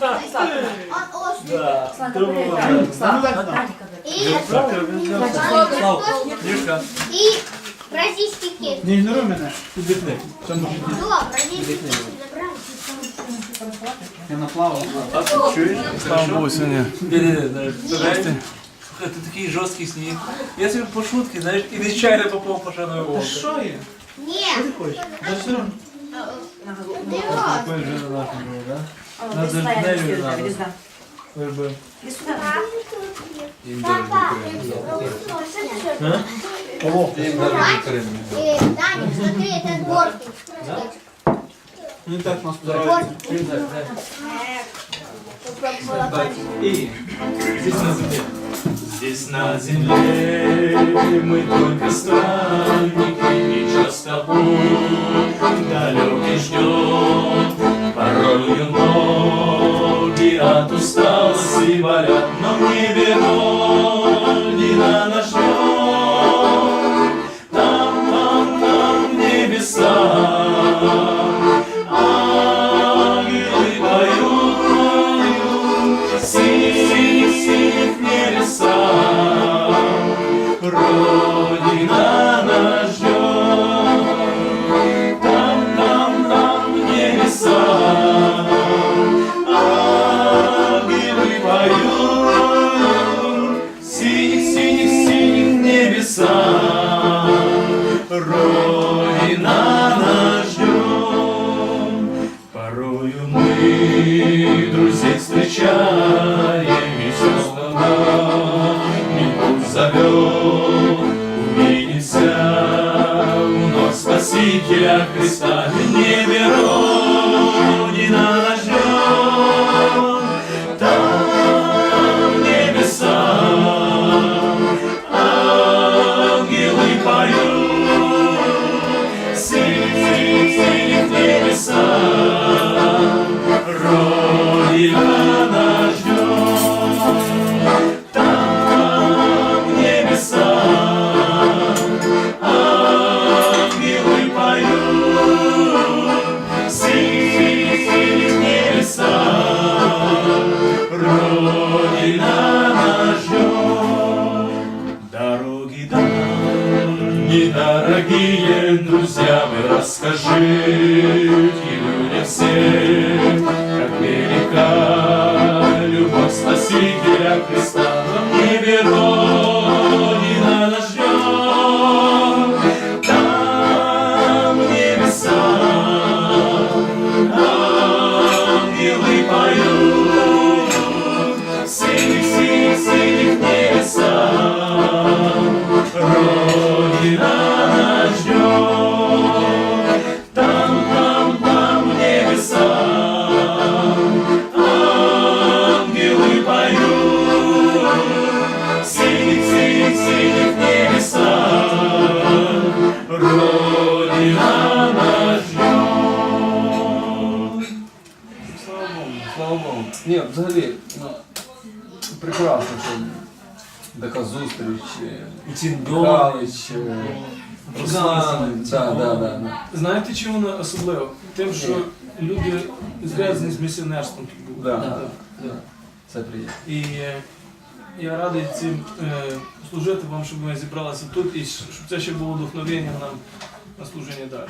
Он острый. Да. Славка, Тому- привіт. Ну, Славка, так, так. Радіка, И, Славка, він взяв. Славка. Дівка, и бразильский кек. не ігноруй мене. Підвітни. В цьому житті. Что, бразильский кек забрали? Я наплавав. А ти чуєш? Там був сьогодні. Слухай, ти такий жорсткий сніг. Я собі по шутки, знаєш, і нечайно попав по шаною Та вовку. що є? Нет. Що ти хочеш? Ты було, да? О, Надо дерев'я десь, надо. Іди сюди. Папа. Даня, смотри, это горки. Ну так нас позирають. И здесь на земле. Здесь на земле мы только странники, и часто путь далекий ждем. Порою ноги от усталости болят, но в небе Родина нас ждет. Там, там, там небеса, ангелы поют, поют, синих, синих небеса. Спасителя Христа. В небе Родина дорогие друзья, вы расскажите людям всем, как велика любовь Спасителя Христа. В небе Слава Богу. Ні, взагалі, ну, прекрасно, що така зустріч. е, Ці Михайлович, е, Руслан, Руслан, да, да, да, да. Знаєте, чому воно особливо? Тим, що люди зв'язані з місіонерством тут були. Да. Так. Да. Це приємно. І е, я радий цим е, служити вам, щоб ми зібралися тут і щоб це ще було вдохновенням нам на служення далі.